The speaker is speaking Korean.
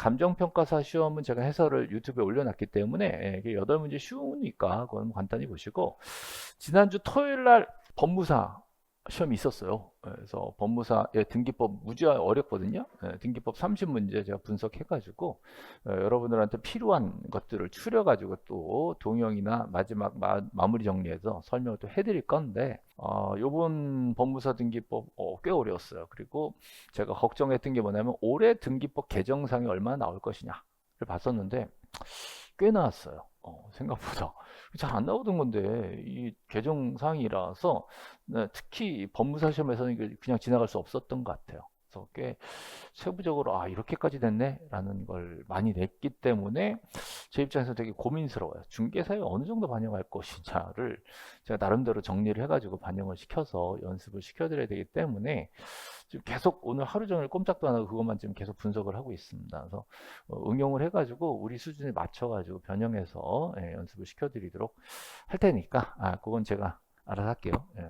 감정평가사 시험은 제가 해설을 유튜브에 올려놨기 때문에 예, 이게 여덟 문제 쉬우니까 그건 간단히 보시고 지난주 토요일 날 법무사 시험이 있었어요. 그래서 법무사 예, 등기법 무지 어렵거든요. 예, 등기법 30문제 제가 분석해가지고 어, 여러분들한테 필요한 것들을 추려가지고 또 동영이나 마지막 마, 마무리 정리해서 설명을 또 해드릴 건데 어, 요번 법무사 등기법 어, 꽤 어려웠어요. 그리고 제가 걱정했던 게 뭐냐면 올해 등기법 개정상이 얼마나 나올 것이냐를 봤었는데 꽤 나왔어요. 어, 생각보다 잘 안 나오던 건데 이 개정상이라서 네, 특히 법무사 시험에서는 그냥 지나갈 수 없었던 것 같아요. 그래서 꽤 세부적으로 아 이렇게까지 됐네라는 걸 많이 냈기 때문에 제 입장에서 되게 고민스러워요. 중개사에 어느 정도 반영할 것이냐를 제가 나름대로 정리를 해가지고 반영을 시켜서 연습을 시켜드려야 되기 때문에 지금 계속 오늘 하루 종일 꼼짝도 안 하고 그것만 지금 계속 분석을 하고 있습니다. 그래서 어, 응용을 해가지고 우리 수준에 맞춰가지고 변형해서 예, 연습을 시켜드리도록 할 테니까 아 그건 제가 알아서 할게요. 예.